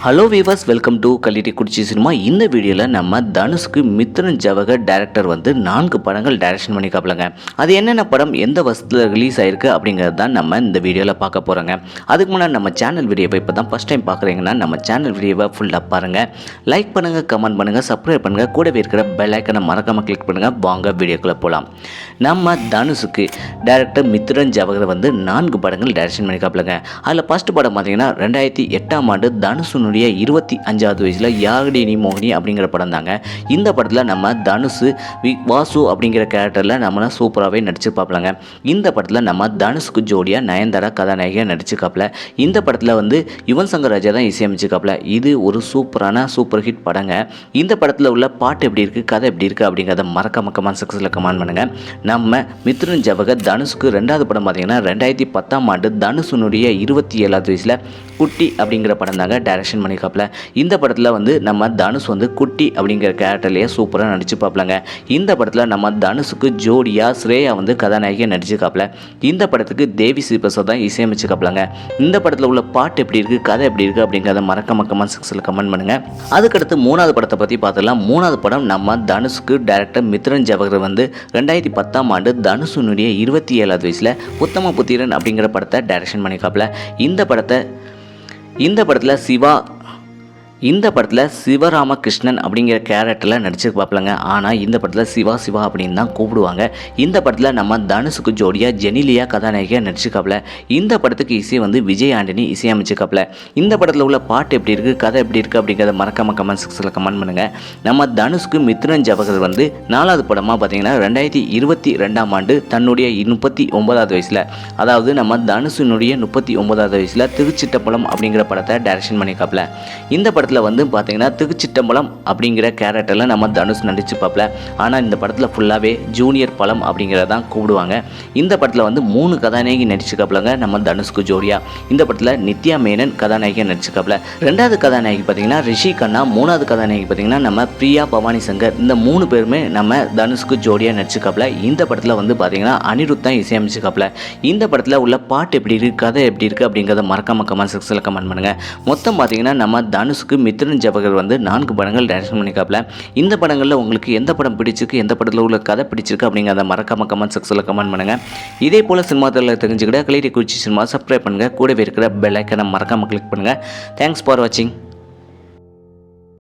Hello viewers welcome to கல்லிட்டி குடிச்சி cinema இந்த வீடியோவில் நம்ம தனுஷ்க்கு மித்ரன் ஜவஹர் டேரக்டர் வந்து நான்கு படங்கள் டைரக்ஷன் பண்ணிக்காப்பிலங்க அது என்னென்ன படம் எந்த வருஷத்தில் ரிலீஸ் ஆயிருக்கு அப்படிங்கிறது தான் நம்ம இந்த வீடியோவில் பார்க்க போகிறோங்க அதுக்கு முன்னாடி நம்ம சேனல் வீடியோவை இப்போ தான் ஃபஸ்ட் டைம் பார்க்குறீங்கன்னா நம்ம சேனல் வீடியோவை ஃபுல்லாக பாருங்கள் லைக் பண்ணுங்கள் கமெண்ட் பண்ணுங்கள் சப்ஸ்கிரைப் பண்ணுங்கள் கூடவே இருக்கிற பெல் ஐக்கனை மறக்காமல் கிளிக் பண்ணுங்கள் வாங்க வீடியோக்குள்ளே போகலாம் நம்ம தனுஷுக்கு டேரக்டர் மித்ரன் ஜவஹர் வந்து நான்கு படங்கள் டைரக்ஷன் பண்ணிக்காப்பிலங்க அதில் ஃபஸ்ட் படம் பார்த்தீங்கன்னா ரெண்டாயிரத்தி எட்டாம் ஆண்டு தன்னுடைய இருபத்தி அஞ்சாவது வயசில் யாகடினி மோகினி அப்படிங்கிற படம் தாங்க. இந்த படத்தில் நம்ம தனுஷ் வி வாசு அப்படிங்கிற கேரக்டரில் நம்மளாம் சூப்பராகவே நடிச்சு பார்ப்பலாங்க. இந்த படத்தில் நம்ம தனுஷுக்கு ஜோடியாக நயன்தாரா கதாநாயகியாக நடிச்சுக்காப்புல இந்த படத்தில் வந்து யுவன் சங்கர் ராஜா தான் இசையமைச்சுக்காப்புல இது ஒரு சூப்பரான சூப்பர் ஹிட் படங்க. இந்த படத்தில் உள்ள பாட்டு எப்படி இருக்குது கதை எப்படி இருக்குது அப்படிங்கிறத மறக்காம கமெண்ட் செக்ஷனில் கமெண்ட் பண்ணுங்கள் நம்ம மித்ரன் ஜவகர் தனுஷுக்கு ரெண்டாவது படம் பார்த்தீங்கன்னா ரெண்டாயிரத்தி பத்தாம் ஆண்டு தனுஷனுடைய இருபத்தி ஏழாவது வயசில் குட்டி அப்படிங்கிற படம் தாங்க டைரக்ஷன் பண்ணிக்காப்புல இந்த படத்தில் வந்து நம்ம தனுஷ் வந்து குட்டி அப்படிங்கிற கேரக்டர்லேயே சூப்பராக நடித்து பார்ப்பலாங்க. இந்த படத்தில் நம்ம தனுஷுக்கு ஜோடியாக ஸ்ரேயா வந்து கதாநாயகியாக நடிச்சுக்காப்புல இந்த படத்துக்கு தேவி ஸ்ரீபிரசாத் தான் இசையமைச்சுக்காப்புலங்க இந்த படத்தில் உள்ள பாட்டு எப்படி இருக்குது கதை எப்படி இருக்குது அப்படிங்கிறத மறக்க மக்கமாக சிக்ஸில் கமெண்ட் பண்ணுங்கள் அதுக்கடுத்து மூணாவது படத்தை பற்றி பார்த்துக்கலாம் மூணாவது படம் நம்ம தனுஷுக்கு டேரக்டர் மித்ரன் ஜவஹர் வந்து ரெண்டாயிரத்தி பத்தாம் ஆண்டு தனுஷனுடைய இருபத்தி ஏழாவது வயசில் உத்தம புத்திரன் அப்படிங்கிற படத்தை டைரக்ஷன் பண்ணிக்காப்புல இந்த படத்தை இந்த படத்தில் சிவா இந்த படத்தில் சிவராமகிருஷ்ணன் அப்படிங்கிற கேரக்டரில் நடிச்சிருப்பாப்லங்க ஆனால் இந்த படத்தில் சிவா சிவா அப்படின்னு தான் கூப்பிடுவாங்க. இந்த படத்தில் நம்ம தனுஷுக்கு ஜோடியாக ஜெனிலியா கதாநாயகியாக நடிச்சிருக்காப்புல இந்த படத்துக்கு இசை வந்து விஜய் ஆண்டனி இசையமைச்சிருக்காப்புல இந்த படத்தில் உள்ள பாட்டு எப்படி இருக்குது கதை எப்படி இருக்குது அப்படிங்கிறத மறக்காம கமெண்ட் செக்ஷனில் கமெண்ட் பண்ணுங்கள் நம்ம தனுஷுக்கு மித்ரன் ஜபகர் வந்து நாலாவது படமாக பார்த்தீங்கன்னா ரெண்டாயிரத்தி இருபத்தி ரெண்டாம் ஆண்டு தன்னுடைய முப்பத்தி ஒன்பதாவது வயசில். அதாவது நம்ம தனுஷினுடைய முப்பத்தி ஒன்பதாவது வயசில் திருச்சிட்டப்பழம் அப்படிங்கிற படத்தை டைரக்ஷன் பண்ணியிருக்காப்புல இந்த படத்தில் வந்து பார்த்தீங்கன்னா திருச்சிட்டம்பலம் அப்படிங்கிற கேரக்டரில் நம்ம தனுஷ் நடிச்சுப்பாப்பில் ஆனால் இந்த படத்தில் ஃபுல்லாகவே ஜூனியர் பழம் அப்படிங்கிறதான் கூப்பிடுவாங்க. இந்த படத்தில் வந்து மூணு கதாநாயகி நடிச்சுக்காப்பிலங்க நம்ம தனுஷ்க்கு ஜோடியா. இந்த படத்தில் நித்யா மேனன் கதாநாயகியாக நடிச்சுக்காப்பில் ரெண்டாவது கதாநாயகி பார்த்தீங்கன்னா ரிஷி கண்ணா. மூணாவது கதாநாயகி பார்த்தீங்கன்னா நம்ம பிரியா பவானி சங்கர் இந்த மூணு பேருமே நம்ம தனுஷ்க்கு ஜோடியாக நடிச்சுக்காப்புல இந்த படத்தில் வந்து பார்த்தீங்கன்னா அனிருத் தான் இசையமைச்சுக்காப்பில் இந்த படத்தில் உள்ள பாட்டு எப்படி இருக்குது கதை எப்படி இருக்குது அப்படிங்கிறத மறக்காம கமெண்ட் செக்ஷனில் கமெண்ட் பண்ணுங்கள் மொத்தம் பார்த்தீங்கன்னா நம்ம தனுஷ்க்கு மித்ரன் ஜவஹர் வந்து நான்கு படங்கள் டேரக்ஷன் பண்ணிக்காப்புல இந்த படங்களில் உங்களுக்கு எந்த படம் பிடிச்சிருக்கு எந்த படத்தில் உள்ள கதை பிடிச்சிருக்கு அப்படிங்கிறத மறக்காம கமெண்ட் செக்ஷனில் கமெண்ட் பண்ணுங்கள் இதே போல் சினிமா தரில் தெரிஞ்சுக்கிட்ட கிளியரி குறிச்சி சினிமா சப்ஸ்கிரைப் பண்ணுங்கள் கூடவே இருக்கிற பெல் ஐக்கனை மறக்காமல் கிளிக் பண்ணுங்கள் தேங்க்ஸ் ஃபார் வாட்சிங்